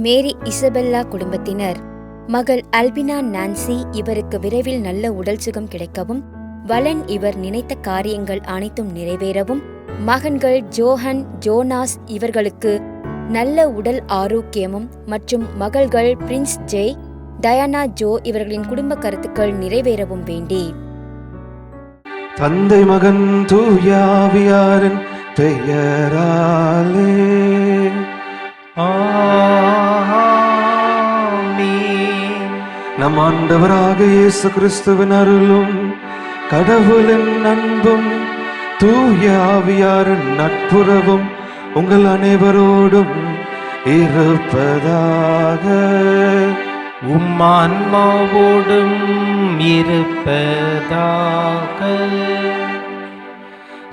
மேரி Isabella குடும்பத்தினர். மகள் அல்பினா Nancy இவருக்கு விரைவில் நல்ல உடல் சுகம் கிடைக்கவும் வலன் இவர் நினைத்த காரியங்கள் அனைத்தும் நிறைவேறவும் மகன்கள் ஜோஹன் ஜோனாஸ் இவர்களுக்கு நல்ல உடல் ஆரோக்கியமும் மற்றும் மகள்கள் பிரின்ஸ் ஜெய் டயானா ஜோ இவர்களின் குடும்ப கருத்துக்கள் நிறைவேறவும் வேண்டி. தந்தை மகன் தூயாவியாரன் பெயராலே. ஆ. நம் ஆண்டவராக இயேசு கிறிஸ்துவின் அருளும் கடவுளின் அன்பும் தூயாவியாரின் நட்புறவும் உங்கள் அனைவரோடும் இருப்பதாக. உம் ஆன்மாவோடும் இருப்பதாக.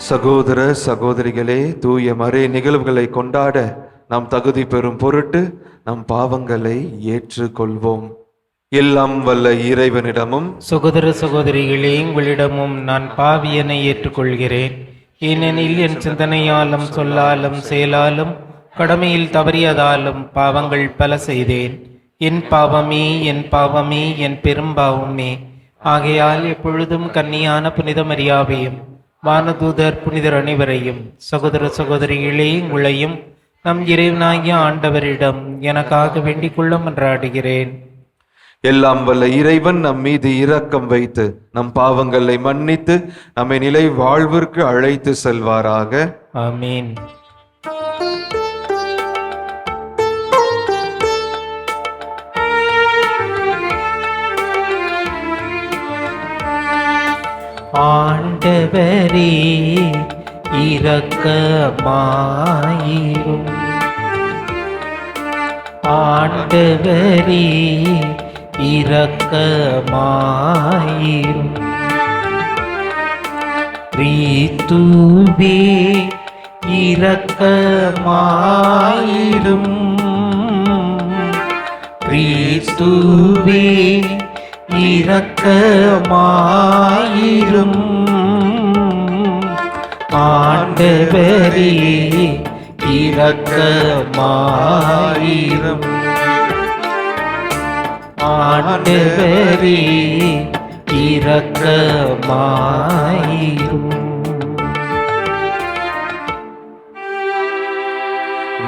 சகோதர சகோதரிகளே தூய மறை நிகழ்வுகளை கொண்டாட நாம் தகுதி பெறும் பொருட்டு நம் பாவங்களை ஏற்றுக்கொள்வோம். எல்லாம் வல்ல இறைவனிடமும் சகோதர சகோதரிகளே உங்களிடமும் நான் பாவியனை ஏற்றுக்கொள்கிறேன். ஏனெனில் என் சிந்தனையாலும் சொல்லாலும் செயலாலும் கடமையில் தவறியதாலும் பாவங்கள் பல செய்தேன். என் பாவமே என் பாவமே என் பெரும் பாவமே ஆகையால் எப்பொழுதும் கன்னியான புனித மரியாவையும் வானதூதர் புனிதர் அனைவரையும் சகோதர சகோதரிகளே உங்களையும் நம் இறைவனாகிய ஆண்டவரிடம் எனக்காக வேண்டிக் கொள்ள மன்றாடுகிறேன். எல்லாம் வல்ல இறைவன் நம் மீது இரக்கம் வைத்து நம் பாவங்களை மன்னித்து நம்மை நிலை வாழ்விற்கு அழைத்து செல்வாராக. ஆமீன். ஆண்டவரே இரக்கமாயிரும். ஆண்டவரே இரக்கமாயிரும். கிறிஸ்துவே இரக்கமாயிரும். கிறிஸ்துவே இரக்கமாயிரும். ஆண்டவரே இரக்கமாயிரும். ஆண்டவரே இரக்கமாயிரும்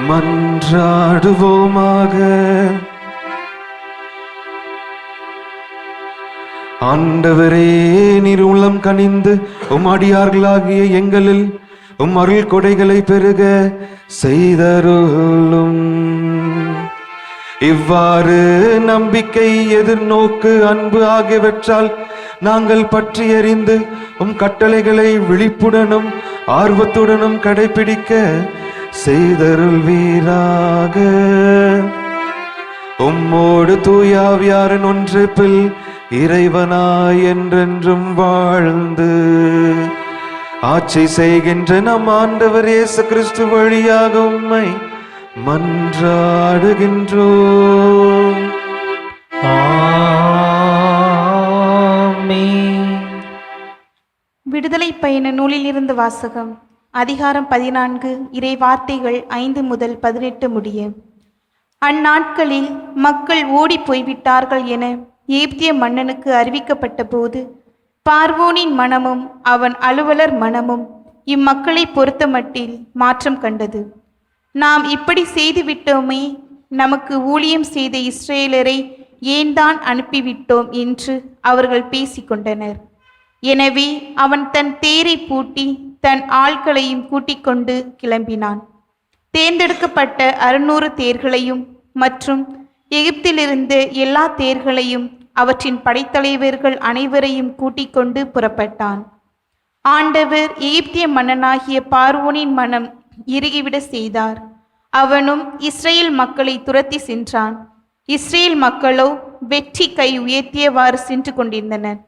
மன்றாடுவோமாக. ஆண்டவரே நீர் உள்ளம் கனிந்து உம் அடியார்களாகிய எங்களில் உம் அருள் கொடைகளை பெருக செய்தருளும். இவ்வாறு நம்பிக்கை எதிர்நோக்கு அன்பு ஆகியவற்றால் நாங்கள் பற்றியறிந்து உம் கட்டளைகளை விழிப்புடனும் ஆர்வத்துடனும் கடைபிடிக்க செய்தருள் வீராக. உம்மோடு தூயாவியாரின் ஒன்றிப்பில் இறைவனாய் என்றென்றும் வாழ்ந்து ஆட்சி செய்கின்ற நம் ஆண்டவர் இயேசு கிறிஸ்து வழியாக உம்மை மன்றாடுகின்றோம். ஆமென். விடுதலை பயண நூலிலிருந்து வாசகம் அதிகாரம் பதினான்கு இறை வார்த்தைகள் ஐந்து முதல் பதினெட்டு முடிய. அந்நாட்களில் மக்கள் ஓடிப் போய்விட்டார்கள் என ஏப்திய மன்னனுக்கு அறிவிக்கப்பட்ட போது பார்வோனின் மனமும் அவன் அலுவலர் மனமும் இம்மக்களை பொறுத்தமட்டில் மாற்றம் கண்டது. நாம் இப்படி செய்துவிட்டோமே நமக்கு ஊழியம் செய்த இஸ்ரேலரை ஏன் தான் அனுப்பிவிட்டோம் என்று அவர்கள் பேசிக்கொண்டனர். எனவே அவன் தன் தேரை பூட்டி தன் ஆட்களையும் கூட்டிக் கொண்டு கிளம்பினான். தேர்ந்தெடுக்கப்பட்ட அறுநூறு தேர்களையும் மற்றும் எகிப்திலிருந்து எல்லா தேர்களையும் அவற்றின் படைத்தலைவர்கள் அனைவரையும் கூட்டிக் கொண்டு புறப்பட்டான். ஆண்டவர் எகிப்திய மன்னனாகிய பார்வோனின் மனம் இறுகிவிட செய்தார். அவனும் இஸ்ரேல் மக்களை துரத்தி சென்றான். இஸ்ரேல் மக்களோ வெற்றி கை உயர்த்தியவாறு சென்று கொண்டிருந்தனர்.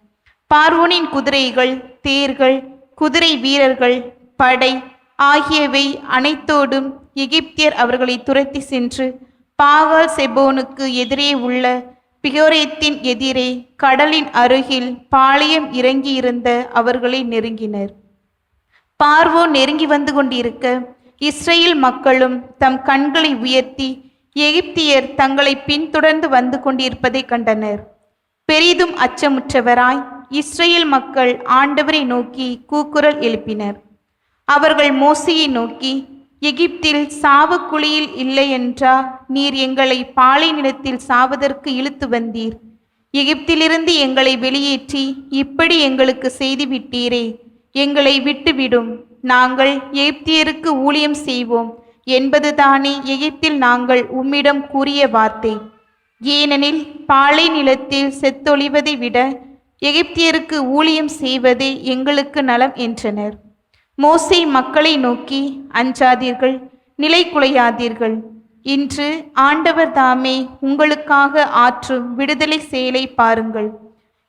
பார்வோனின் குதிரைகள் தேர்கள் குதிரை வீரர்கள் படை ஆகியவை அனைத்தோடும் எகிப்தியர் அவர்களை துரத்தி சென்று பாகால் செபோனுக்கு எதிரே உள்ள பியோரேத்தின் எதிரே கடலின் அருகில் பாளையம் இறங்கியிருந்த அவர்களை நெருங்கினர். பார்வோ நெருங்கி வந்து கொண்டிருக்க இஸ்ரேல் மக்களும் தம் கண்களை உயர்த்தி எகிப்தியர் தங்களை பின்தொடர்ந்து வந்து கொண்டிருப்பதை கண்டனர். பெரிதும் அச்சமுற்றவராய் இஸ்ரேல் மக்கள் ஆண்டவரை நோக்கி கூக்குரல் எழுப்பினர். அவர்கள் மோசையை நோக்கி எகிப்தில் சாவுக்குழியில் இல்லை என்றா நீர் எங்களை பாலை நிலத்தில் சாவதற்கு இழுத்து வந்தீர். எகிப்திலிருந்து எங்களை வெளியேற்றி இப்படி எங்களுக்கு செய்துவிட்டீரே. எங்களை விட்டுவிடும். நாங்கள் எகிப்தியருக்கு ஊழியம் செய்வோம். என்பதுதானே எகிப்தில் நாங்கள் உம்மிடம் கூறிய வார்த்தை. ஏனெனில் பாலை நிலத்தில் செத்தொழிவதை விட எகிப்தியருக்கு ஊழியம் செய்வதே எங்களுக்கு நலம் என்றனர். மோசை மக்களை நோக்கி அஞ்சாதீர்கள் நிலை குலையாதீர்கள். இன்று ஆண்டவர் தாமே உங்களுக்காக ஆற்றும் விடுதலை செயலை பாருங்கள்.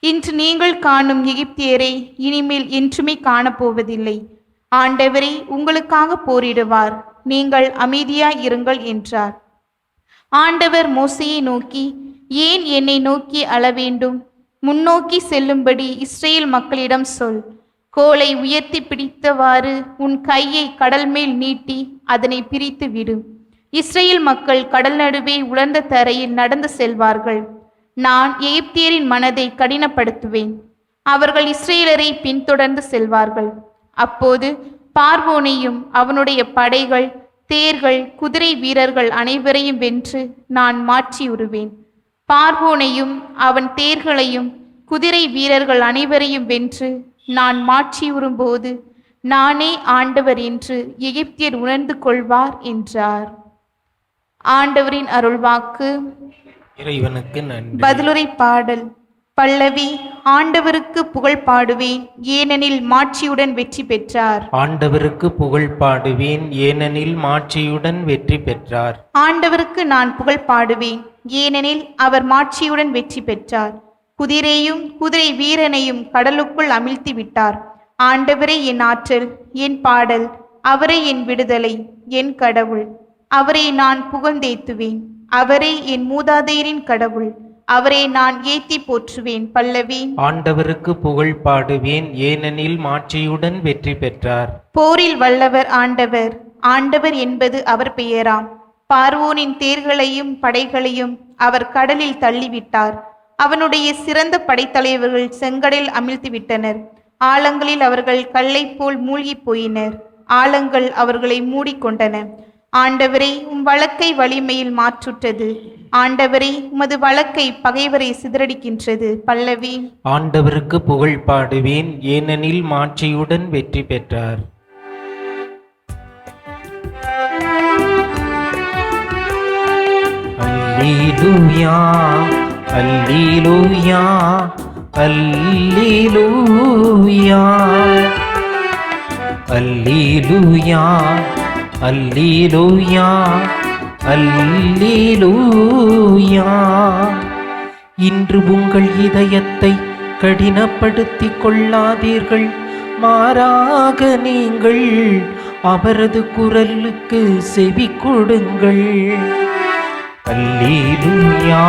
இன்று நீங்கள் காணும் எகிப்தியரை இனிமேல் என்றுமே காணப்போவதில்லை. ஆண்டவரே உங்களுக்காக போரிடுவார். நீங்கள் அமைதியாய் இருங்கள் என்றார். ஆண்டவர் மோசையை நோக்கி ஏன் என்னை நோக்கி அள வேண்டும் முன்னோக்கி செல்லும்படி இஸ்ரேல் மக்களிடம் சொல். கோலை உயர்த்தி பிடித்தவாறு உன் கையை கடல் மேல் நீட்டி அதனை பிரித்து விடு. இஸ்ரேல் மக்கள் கடல் நடுவே உலர்ந்த தரையில் நடந்து செல்வார்கள். நான் எகிப்தியரின் மனதை கடினப்படுத்துவேன். அவர்கள் இஸ்ரேலரை பின்தொடர்ந்து செல்வார்கள். அப்போது பார்வோனையும் அவனுடைய படைகள் தேர்கள் குதிரை வீரர்கள் அனைவரையும் வென்று நான் மாற்றியுருவேன் பார்வோனையும் அவன் தேர்களையும் குதிரை வீரர்கள் அனைவரையும் வென்று நான் மாற்றியுறும்போது நானே ஆண்டவர் என்று எகிப்தியர் உணர்ந்து கொள்வார் என்றார். ஆண்டவரின் அருள்வாக்கு. இறைவனுக்கு பதிலுரை பாடல். பல்லவி ஆண்டவருக்கு புகழ் பாடுவேன் ஏனெனில் மாட்சியுடன் வெற்றி பெற்றார். ஆண்டவருக்கு புகழ் பாடுவேன் ஏனெனில் மாட்சியுடன் வெற்றி பெற்றார். ஆண்டவருக்கு நான் புகழ் பாடுவேன் ஏனெனில் அவர் மாட்சியுடன் வெற்றி பெற்றார். குதிரையும் குதிரை வீரனையும் கடலுக்குள் அமிழ்த்தி விட்டார். ஆண்டவரே என் ஆற்றல் என் பாடல் அவரே என் விடுதலை என் கடவுள். அவரை நான் புகழ்ந்தேத்துவேன் அவரே என் மூதாதையரின் கடவுள். அவரை நான் ஏத்தி போற்றுவேன் பல்லவி. ஆண்டவருக்கு புகழ் பாடுவேன் ஏனெனில் மாட்சியுடன் வெற்றி பெற்றார். போரில் வல்லவர் ஆண்டவர் ஆண்டவர் என்பது அவர் பெயராம். பார்வோனின் தேர்களையும் படைகளையும் அவர் கடலில் தள்ளிவிட்டார். அவனுடைய சிறந்த படைத்தலைவர்கள் செங்கடலில் அமிழ்த்தி விட்டனர் ஆழங்களில் அவர்கள் கல்லைப் போல் மூழ்கிப் போயினர். ஆழங்கள் அவர்களை மூடிக்கொண்டன. ஆண்டவரே உம் வழக்கை வலிமையில் மாற்றுற்றது ஆண்டவரே உமது வழக்கை பகைவரை சிதறடிக்கின்றது. பல்லவி. ஆண்டவருக்கு புகழ் பாடுவேன். ஏனெனில் மாட்சியுடன் வெற்றி பெற்றார். அல்லேலூயா அல்லேலூயா அல்லேலூயா அல்லேலூயா. அல்லேலூயா அல்லேலூயா. இன்று உங்கள் இதயத்தை கடினப்படுத்திக் கொள்ளாதீர்கள். மாறாக நீங்கள் அவரது குரலுக்கு செவி கொடுங்கள். அல்லேலூயா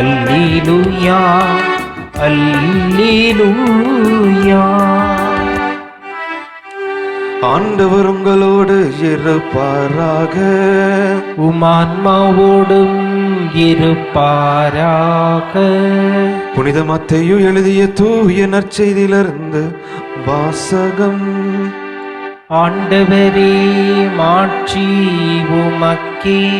அல்லேலூயா அல்லேலூயா. ஆண்டவர் உங்களோடு இருப்பாராக. உமான்மாவோடும் இருப்பாராக. புனித மத்தேயு எழுதிய தூய நற்செய்தியிலிருந்து வாசகம். ஆண்டவரே மாட்சி உமக்கே.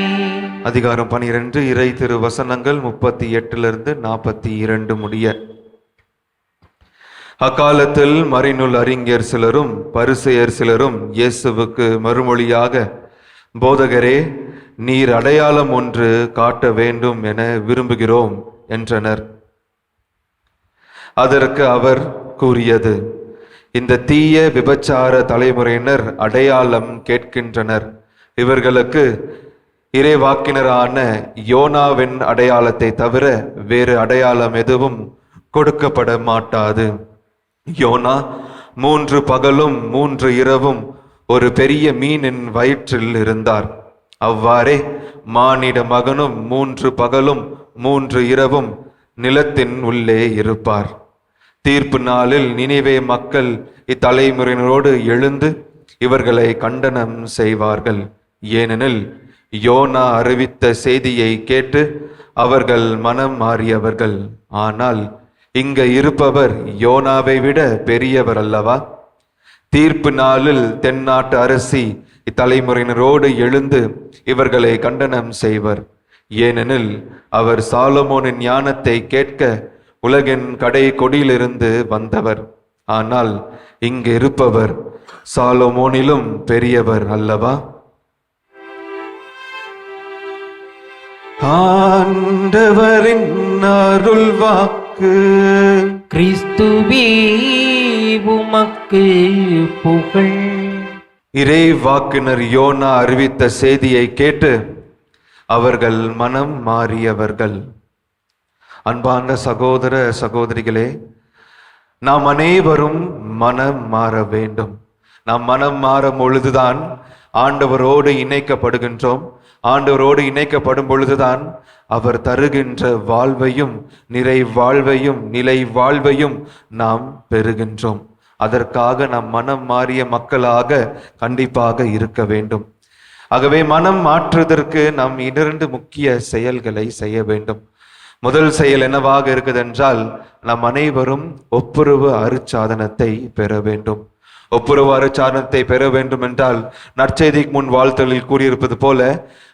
அதிகாரம் பனிரெண்டு இறை திரு வசனங்கள் முப்பத்தி எட்டிலிருந்து நாற்பத்தி இரண்டு முடிய. அக்காலத்தில் மறைநூல் அறிஞர் சிலரும் பரிசெயர் சிலரும் இயேசுவுக்கு மறுமொழியாக போதகரே நீர் அடையாளம் ஒன்று காட்ட வேண்டும் என விரும்புகிறோம் என்றனர். அதற்கு அவர் கூறியது இந்த தீய விபச்சார தலைமுறையினர் அடையாளம் கேட்கின்றனர். இவர்களுக்கு இறைவாக்கினரான யோனாவின் அடையாளத்தை தவிர வேறு அடையாளம் எதுவும் கொடுக்கப்பட மாட்டாது யோனா மூன்று பகலும் மூன்று இரவும் ஒரு பெரிய மீனின் வயிற்றில் இருந்தார். அவ்வாறே மானிட மகனும் மூன்று பகலும் மூன்று இரவும் நிலத்தின் உள்ளே இருப்பார். தீர்ப்பு நாளில் நினைவே மக்கள் இத்தலைமுறையினரோடு எழுந்து இவர்களை கண்டனம் செய்வார்கள். ஏனெனில் யோனா அறிவித்த செய்தியை கேட்டு அவர்கள் மனம் மாறியவர்கள். ஆனால் இங்க இருப்பவர் யோனாவை விட பெரியவர் அல்லவா? தீர்ப்பு நாளில் தென்னாட்டு அரசி இத்தலைமுறையினரோடு எழுந்து இவர்களை கண்டனம் செய்வர். ஏனெனில் அவர் சாலமோனின் ஞானத்தை கேட்க உலகின் கடை கொடியிலிருந்து வந்தவர். ஆனால் இங்கு இருப்பவர் சாலமோனிலும் பெரியவர் அல்லவா? ஆண்டவரின் அருள்வா வாக்கு கிறிஸ்துவே உமக்கு புகழ். இறை வாக்கினர் யோனா அறிவித்த செய்தியை கேட்டு அவர்கள் மனம் மாறியவர்கள். அன்பார்ந்த சகோதர சகோதரிகளே நாம் அனைவரும் மனம் மாற வேண்டும். நாம் மனம் மாறும் பொழுதுதான் ஆண்டவரோடு இணைக்கப்படுகின்றோம். ஆண்டவரோடு இணைக்கப்படும் பொழுதுதான் அவர் தருகின்ற வாழ்வையும் நிறை வாழ்வையும் நிலை வாழ்வையும் நாம் பெறுகின்றோம். அதற்காக நாம் மனம் மாறிய மக்களாக கண்டிப்பாக இருக்க வேண்டும். ஆகவே மனம் மாற்றுவதற்கு நாம் இரண்டு முக்கிய செயல்களை செய்ய வேண்டும். முதல் செயல் என்னவாக இருக்குதென்றால் நாம் அனைவரும் ஒப்புரவு அருச்சாதனத்தை பெற வேண்டும். ஒப்புரவாறு சாரணத்தை பெற வேண்டும் என்றால் நற்செய்திக்கு முன் வாழ்த்தலில் கூறியிருப்பது போல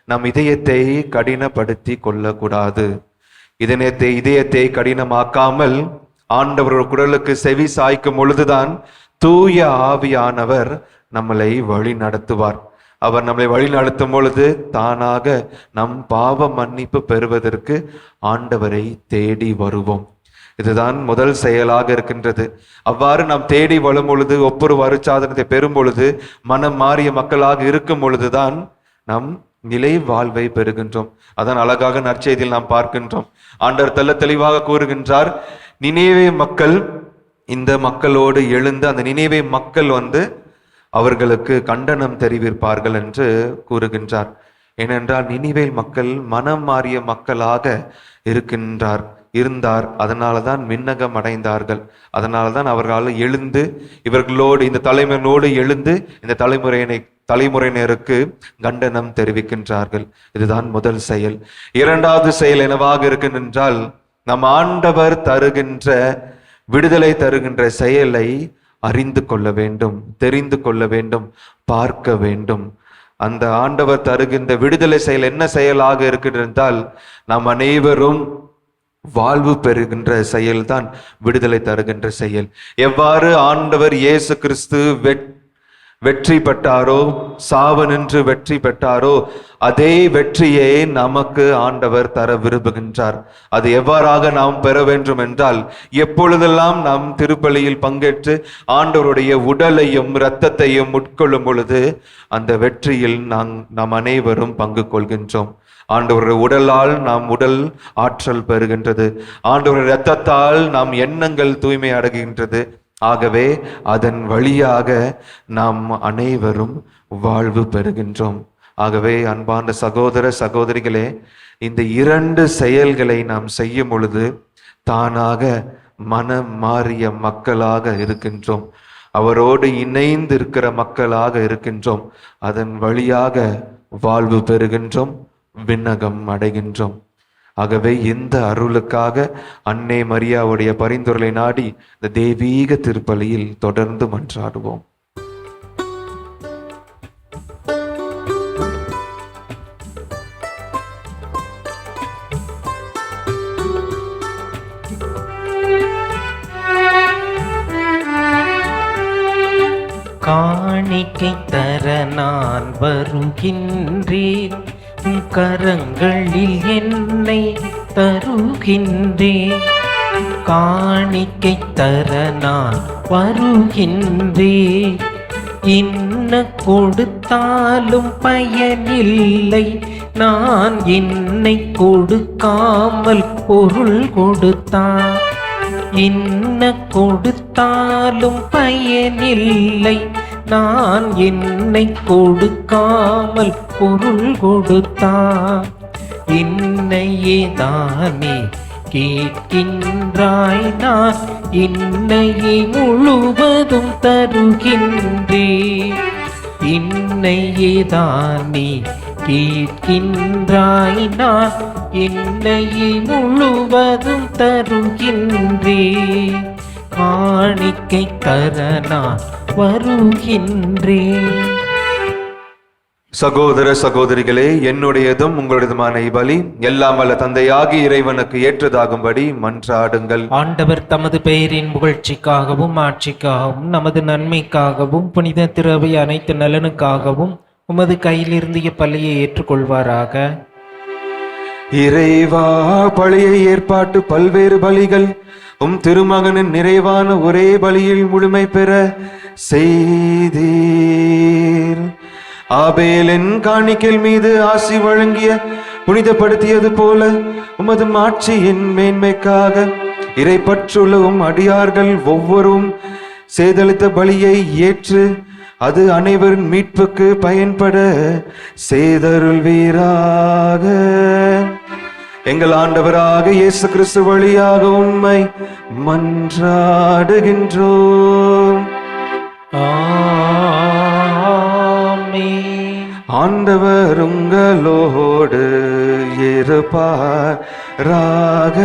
நம் இதயத்தை கடினப்படுத்தி கொள்ளக்கூடாது. இதயத்தை இதயத்தை கடினமாக்காமல் ஆண்டவர்கள் குரலுக்கு செவி சாய்க்கும் பொழுதுதான் தூய ஆவியானவர் நம்மளை வழி நடத்துவார். அவர் நம்மளை வழி நடத்தும் பொழுது தானாக நம் பாவ மன்னிப்பு பெறுவதற்கு ஆண்டவரை தேடி வருவோம். இதுதான் முதல் செயலாக இருக்கின்றது. அவ்வாறு நாம் தேடி வரும் பொழுது ஒப்புரு வருச்சாதனத்தை பெறும் பொழுது மனம் மாறிய மக்களாக இருக்கும் பொழுதுதான் நம் நிலை வாழ்வை பெறுகின்றோம். அதான் அழகாக நற்செய்தியில் நாம் பார்க்கின்றோம். ஆண்டர் தெல்ல தெளிவாக கூறுகின்றார் நினைவே மக்கள் இந்த மக்களோடு எழுந்து அந்த நினைவே மக்கள் வந்து அவர்களுக்கு கண்டனம் தெரிவிப்பார்கள் என்று கூறுகின்றார். ஏனென்றால் நினைவேல் மக்கள் மனம் மாறிய மக்களாக இருக்கின்றார். இருந்தார். அதனால தான் விண்ணகம் அடைந்தார்கள். அதனால தான் அவர்களால் எழுந்து இவர்களோடு இந்த தலைமுறையோடு எழுந்து இந்த தலைமுறையினை தலைமுறையினருக்கு கண்டனம் தெரிவிக்கின்றார்கள். இதுதான் முதல் செயல். இரண்டாவது செயல் என்னவாக இருக்கின்றால் நம் ஆண்டவர் தருகின்ற விடுதலை தருகின்ற செயலை அறிந்து கொள்ள வேண்டும் தெரிந்து கொள்ள வேண்டும் பார்க்க வேண்டும். அந்த ஆண்டவர் தருகின்ற விடுதலை செயல் என்ன செயலாக இருக்கின்றால் என்றால் நாம் அனைவரும் வாழ்வு பெறுகின்ற செயல்தான் விடுதலை தருகின்ற செயல். எவ்வாறு ஆண்டவர் இயேசு கிறிஸ்து வெட் வெற்றி பெற்றாரோ சாவு நின்று வெற்றி பெற்றாரோ அதே வெற்றியை நமக்கு ஆண்டவர் தர விரும்புகின்றார். அது எவ்வாறாக நாம் பெற வேண்டும் என்றால் எப்பொழுதெல்லாம் நாம் திருப்பலியில் பங்கேற்று ஆண்டவருடைய உடலையும் இரத்தத்தையும் உட்கொள்ளும் பொழுது அந்த வெற்றியில் நாம் நாம் அனைவரும் பங்கு கொள்கின்றோம். ஆண்டவருடைய உடலால் நாம் உடல் ஆற்றல் பெறுகின்றது. ஆண்டவருடைய இரத்தத்தால் நாம் எண்ணங்கள் தூய்மை அடைகின்றது. ஆகவே அதன் வழியாக நாம் அனைவரும் வாழ்வு பெறுகின்றோம். ஆகவே அன்பார்ந்த சகோதர சகோதரிகளே இந்த இரண்டு செயல்களை நாம் செய்யும் பொழுது தானாக மனம் மாறிய மக்களாக இருக்கின்றோம். அவரோடு இணைந்து இருக்கிற மக்களாக இருக்கின்றோம். அதன் வழியாக வாழ்வு பெறுகின்றோம். விண்ணகம் அடைகின்றோம். ஆகவே இந்த அருளுக்காக அன்னை மரியாவுடைய பரிந்துரை நாடி இந்த தெய்வீக திருப்பலியில் தொடர்ந்து மன்றாடுவோம். காணிக்கை தர நான் வருகின்றே. கரங்களில் என்னை தருகின்றேன் காணிக்கை தர நான் வருகின்றேன் என்ன கொடுத்தாலும் பயனில்லை. நான் என்னை கொடுக்காமல் பொருள் கொடுத்தான் என்ன கொடுத்தாலும் பயனில்லை. நான் என்னை கொடுக்காமல் பொருள் கொடுத்தான். என்னையே தானே கேட்கின்றாய் நான். என்னையே முழுவதும் தருகின்றே என்னையே தானே கேட்கின்றாய் நான். என்னையே முழுவதும் தருகின்றே காணிக்கை தர நான் வருகின்றேன் சகோதர சகோதரிகளே என்னுடையதும் உங்களுடையதுமான இவ்வழி எல்லாம் வல்ல தந்தையாகி இறைவனுக்கு ஏற்றதாகும்படி மன்றாடுங்கள். ஆண்டவர் தமது பெயரின் புகழ்ச்சிக்காகவும் ஆட்சிக்காகவும் நமது நன்மைக்காகவும் புனித திரவை அனைத்து நலனுக்காகவும் உமது கையிலிருந்து இப்பள்ளியை ஏற்றுக்கொள்வாராக. இறைவா பழைய ஏற்பாட்டு பல்வேறு பலிகள் உம் திருமகனின் நிறைவான ஒரே பலியில் முழுமை பெற செய்தீர். ஆபேலின் காணிக்கல் மீது ஆசி வழங்கிய புனிதப்படுத்தியது போல உமது மாட்சியின் மேன்மைக்காக இறை பற்றுள்ளவும் அடியார்கள் ஒவ்வொரும் சேதளித்த பலியை ஏற்று அது அனைவரின் மீட்புக்கு பயன்பட சேதருள் வீராக எங்கள் ஆண்டவராக இயேசு கிறிஸ்து வழியாக உண்மை மன்றாடுகின்றோம். ஆண்டவர் உங்களோடு இருப்பாராக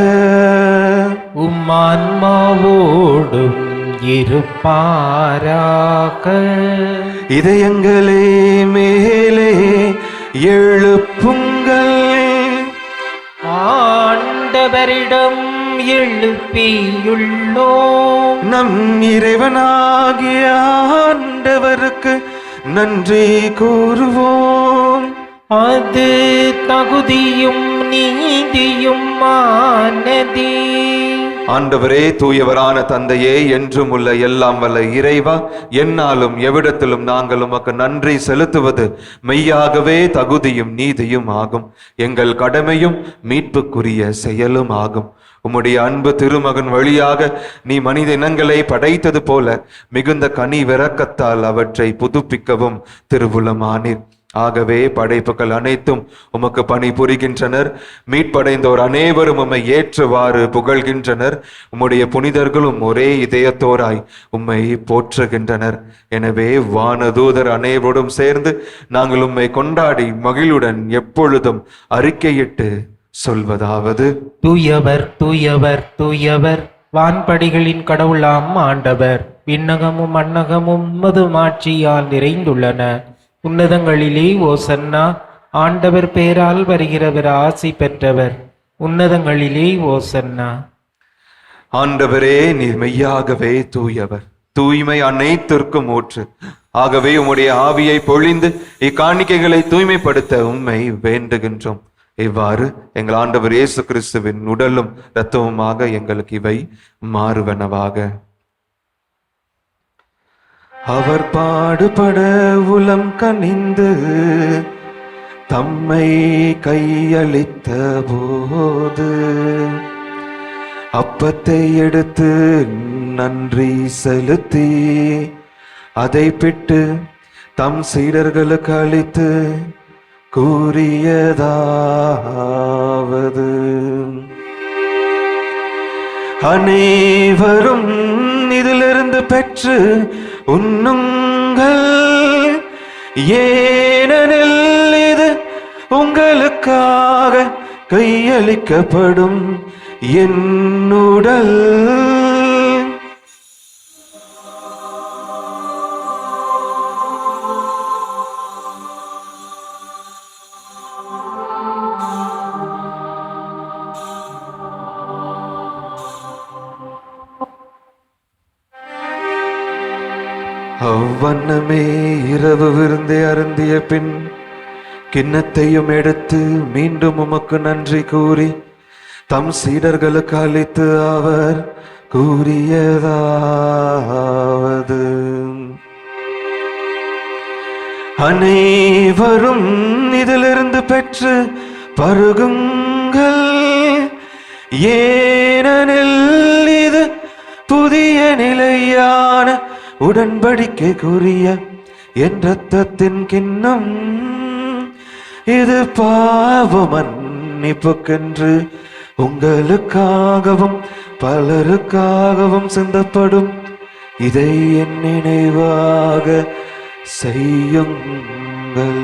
உம் ஆன்மாவோடும் இருப்பாராக. இதயங்களே மேலே எழுப்புங்கள். ஆண்டவரிடம் எழுப்பியுள்ளோம். நம் இறைவனாகிய ஆண்டவருக்கு நன்றி கூறுவோம். அது தகுதியும் நீதியும் ஆனதே. ஆண்டவரே தூயவரான தந்தையே என்றும் உள்ள எல்லாம் வல்ல இறைவா என்னாலும் எவ்விடத்திலும் நாங்கள் உமக்கு நன்றி செலுத்துவது மெய்யாகவே தகுதியும் நீதியும் ஆகும். எங்கள் கடமையும் மீட்புக்குரிய செயலும் ஆகும். உம்முடைய அன்பு திருமகன் வழியாக நீ மனித இனங்களை படைத்தது போல மிகுந்த கனி விரக்கத்தால் அவற்றை புதுப்பிக்கவும் திருவுளமானீர். ஆகவே படைப்புகள் அனைத்தும் உமக்கு பணி புரிகின்றனர். மீட்படைந்தோர் அனைவரும் உம்மை ஏற்றவாறு புகழ்கின்றனர். உம்முடைய புனிதர்களும் ஒரே இதயத்தோராய் உம்மை போற்றுகின்றனர். எனவே வானதூதர் அனைவரோடும் சேர்ந்து நாங்கள் உம்மை கொண்டாடி மகிழுடன் எப்பொழுதும் அறிக்கையிட்டு சொல்வதாவது தூயவர் தூயவர் தூயவர் வான்படிகளின் கடவுளாம் ஆண்டவர். விண்ணகமும் மண்ணகமும் உமது மாட்சியால் நிறைந்துள்ளன. உன்னதங்களிலே ஓசன்னா ஆண்டவர் பேரால் வருகிறவர் ஆசி பெற்றவர். உன்னதங்களிலே ஓசன்னா. ஆண்டவரே நீர் மெய்யாகவே தூயவர். தூய்மை அனைத்திற்கும் ஊற்று. ஆகவே உம்முடைய ஆவியை பொழிந்து இக்காணிக்கைகளை தூய்மைப்படுத்த உம்மை வேண்டுகின்றோம். இவ்வாறு எங்கள் ஆண்டவர் இயேசு கிறிஸ்துவின் உடலும் இரத்தமுமாக எங்களுக்கு இவை மாறுவனவாக. அவர் பாடுபட உலம் கனிந்து தம்மை கையளித்த போது அப்பத்தை எடுத்து நன்றி செலுத்தி அதை பிட்டு தம் சீடர்களுக்கு அளித்து கூறியதாவது. அனைவரும் இதிலிருந்து பெற்று உண்ணுங்கள். ஏனெனில் இது உங்களுக்காக கையளிக்கப்படும் என்னுடல். அவ்வண்ணமே இரவு விருந்தை அருந்திய பின் கிண்ணத்தையும் எடுத்து மீண்டும் உமக்கு நன்றி கூறி தம் சீடர்களுக்கு அளித்து அவர் கூறியதாவது. அனைவரும் இதிலிருந்து பெற்று பருகுங்கள். ஏனெனில் இது புதிய நிலையான உடன்படிக்கைக்குரிய என் ரத்தத்தின் கிண்ணம் இது பாவ மன்னிப்புக்கென்று உங்களுக்காகவும் பலருக்காகவும் சிந்தப்படும். இதை என் நினைவாக செய்யுங்கள்.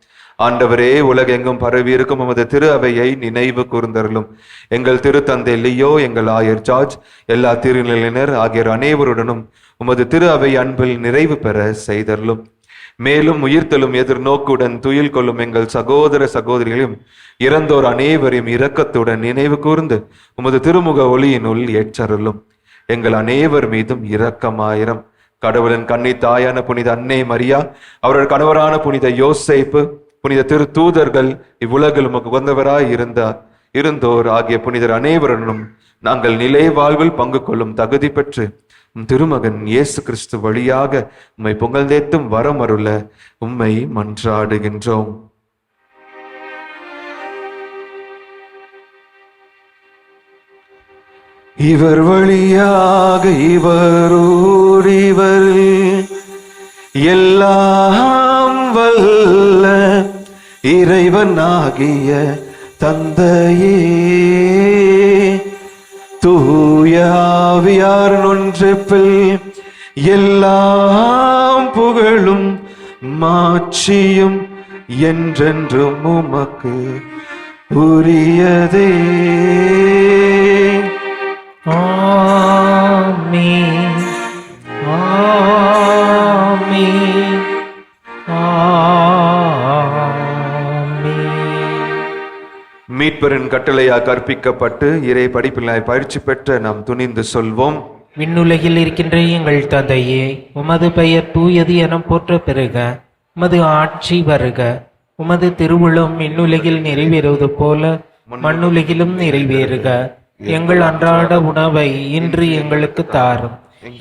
ஆண்டவரே உலகெங்கும் பரவி இருக்கும் உமது திரு அவையை நினைவு கூர்ந்தருளும். எங்கள் திருத்தந்தை லியோ எங்கள் ஆயர் ஜார்ஜ் எல்லா திருநிலையினர் ஆகியோர் அனைவருடனும் உமது திரு அவை அன்பில் நிறைவு பெற செய்தருளும். மேலும் உயிர்த்தலும் எதிர்நோக்குடன் துயில் கொள்ளும் எங்கள் சகோதர சகோதரிகளையும் இறந்தோர் அனைவரையும் இரக்கத்துடன் நினைவு கூர்ந்து உமது திருமுக ஒளியினுள் ஏற்றருளும். எங்கள் அனைவர் மீதும் இரக்கமாயிரம். கடவுளின் கண்ணி தாயான புனித அன்னை மரியா அவர்கள் கணவரான புனித யோசைப்பு புனித திரு தூதர்கள் இவ்வுலகில் உமக்கு உகந்தவராய் இருந்தார். இருந்தோர் ஆகிய புனிதர் அனைவருடனும் நாங்கள் நிலை வாழ்வில் பங்கு கொள்ளும் தகுதி பெற்று உம் திருமகன் இயேசு கிறிஸ்து வழியாக உம்மை புகழ்ந்தேத்தும் வரமருள உம்மை மன்றாடுகின்றோம். இவர் வழியாக இவரோடு இவர் எல்லா இறைவனாகிய தந்தையே தூயாவியார் ஒன்றிப்பில் எல்லாம் புகழும் மாட்சியும் என்றென்றும் உமக்கு உரியதே. மீட்பரின் கட்டளையா கற்பிக்கப்பட்டு இறை படிப்பிலாய் பயிற்சி பெற்ற நாம் துணிந்து சொல்வோம். விண்ணுலகில் இருக்கின்ற எங்கள் தந்தையே உமது பெயர் தூயது என போற்ற பெருக உமது ஆட்சி வருக. உமது திருவுளம் விண்ணுலகில் நிறைவேறுவது போல மண்ணுலகிலும் நிறைவேறுக. எங்கள் அன்றாட உணவை இன்று எங்களுக்கு தாரும்.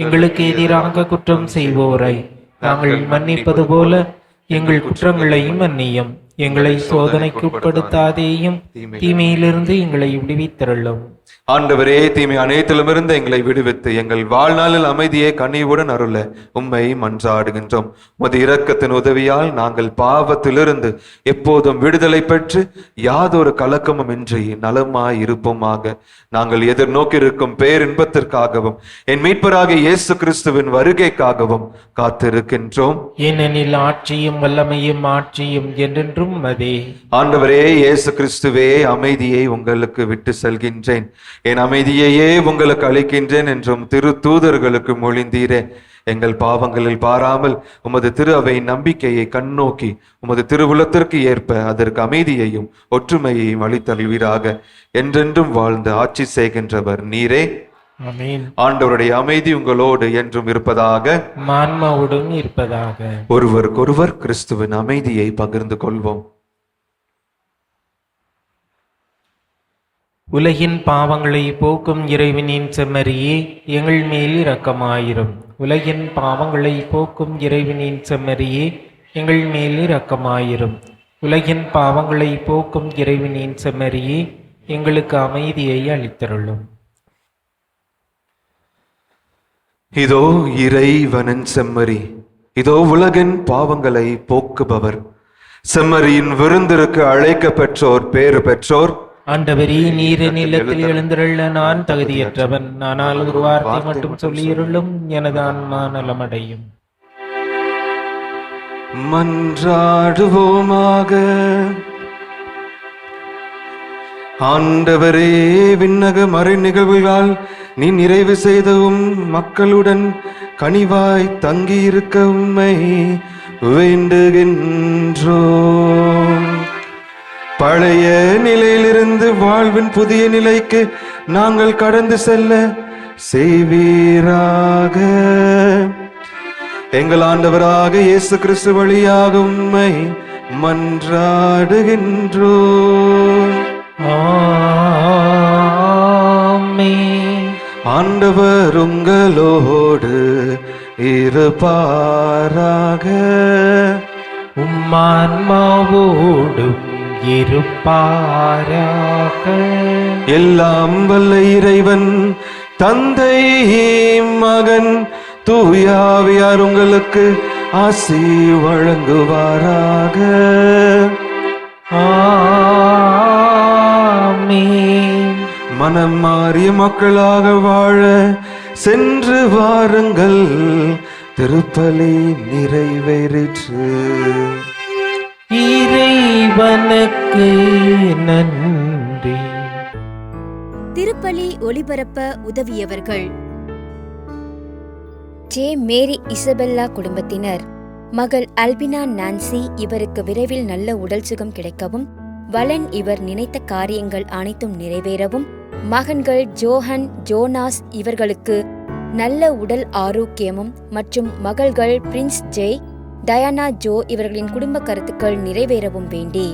எங்களுக்கு எதிராக குற்றம் செய்வோரை நாங்கள் மன்னிப்பது போல எங்கள் குற்றங்களையும் மன்னியும். எங்களை சோதனைக்கு உட்படுத்தாதேயும் தீமையிலிருந்து எங்களை விடுவித்தருளும். ஆண்டவரே தீமை அனைத்திலுமிருந்து எங்களை விடுவித்து எங்கள் வாழ்நாளில் அமைதியை கனிவுடன் அருள உம்மை மன்றாடுகின்றோம். உமது இரக்கத்தின் உதவியால் நாங்கள் பாவத்திலிருந்து எப்போதும் விடுதலை பெற்று யாதொரு கலக்கமும் இன்றி நலமாய் இருப்போமாக. நாங்கள் எதிர்நோக்கியிருக்கும் பேரின்பத்திற்காகவும் என் மீட்பராகிய இயேசு கிறிஸ்துவின் வருகைக்காகவும் காத்திருக்கின்றோம். ஏனெனில் ஆட்சியும் வல்லமையும் ஆட்சியும் என்றென்றும் அதே. ஆண்டவரே இயேசு கிறிஸ்துவே அமைதியை உங்களுக்கு விட்டு செல்கின்றேன். என் அமைதியையே உங்களுக்கு அளிக்கின்றேன் என்றும் திரு தூதர்களுக்கு மொழிந்தீரே. எங்கள் பாவங்களில் பாராமல் உமது திரு அவை நம்பிக்கையை கண்ணோக்கி உமது திருவுலத்திற்கு ஏற்ப அதற்கு அமைதியையும் ஒற்றுமையையும் அளித்தல்வீராக என்றென்றும் வாழ்ந்து ஆட்சி செய்கின்றவர் நீரே. ஆண்டவருடைய அமைதி உங்களோடு என்றும் இருப்பதாக. மான்மாவுடன் இருப்பதாக. ஒருவருக்கொருவர் கிறிஸ்துவின் அமைதியை பகிர்ந்து கொள்வோம். உலகின் பாவங்களை போக்கும் இறைவனின் செம்மறியே எங்கள் மேல் இரக்கமாயிரும். உலகின் பாவங்களை போக்கும் இறைவனின் செம்மறியே எங்கள் மேல் இரக்கமாயிரும். உலகின் பாவங்களை போக்கும் இறைவனின் செம்மறியே எங்களுக்கு அமைதியை அளித்தருளும். இதோ இறைவனின் செம்மறி இதோ உலகின் பாவங்களை போக்குபவர். செம்மறியின் விருந்திற்கு அழைக்க பெற்றோர் பேறு பெற்றோர் ஆண்டவரே நீர் நிலத்தில் எழுந்திருள்ள நான் தகுதியற்றவன். ஆனால் ஒரு வார்த்தை மட்டும் சொல்லியிருளும் எனது ஆன்மா நலமடையும். மன்றாடுவோமாக. ஆண்டவரே விண்ணக மறை நிகழ்வுகளால் நீ நிறைவு செய்தவும் மக்களுடன் கனிவாய் தங்கியிருக்க உம்மை வேண்டுகின்றோம். பழைய நிலையிலிருந்து வாழ்வின் புதிய நிலைக்கு நாங்கள் கடந்து செல்ல செய்வீராக. எங்கள் ஆண்டவராக இயேசு கிறிஸ்து வழியாக உம்மை மன்றாடுகின்றோம். ஆமென். ஆண்டவர் உங்களோடு இருப்பாராக. உம்மான்மாவோடும் இருப்பாராக. எல்லாம் வல்ல இறைவன் தந்தை மகன் தூயாவியார் உங்களுக்கு ஆசி வழங்குவாராக. மனம் மாறிய மக்களாக வாழ சென்று வாருங்கள். திருப்பலி நிறைவேறிற்று. இறைவனுக்கு நன்றி. திருப்பலி ஒளிபரப்ப உதவியவர்கள். ஜே மேரி இசபெல்லா குடும்பத்தினர். மகள் அல்பினா நான்சி இவருக்கு விரைவில் நல்ல உடல் சுகம் கிடைக்கவும் வலன் இவர் நினைத்த காரியங்கள் அனைத்தும் நிறைவேறவும் மகன்கள் ஜோஹன் ஜோனாஸ் இவர்களுக்கு நல்ல உடல் ஆரோக்கியமும் மற்றும் மகள்கள் பிரின்ஸ் ஜெய் டயானா ஜோ இவர்களின் குடும்ப கருத்துக்கள் நிறைவேறவும் வேண்டி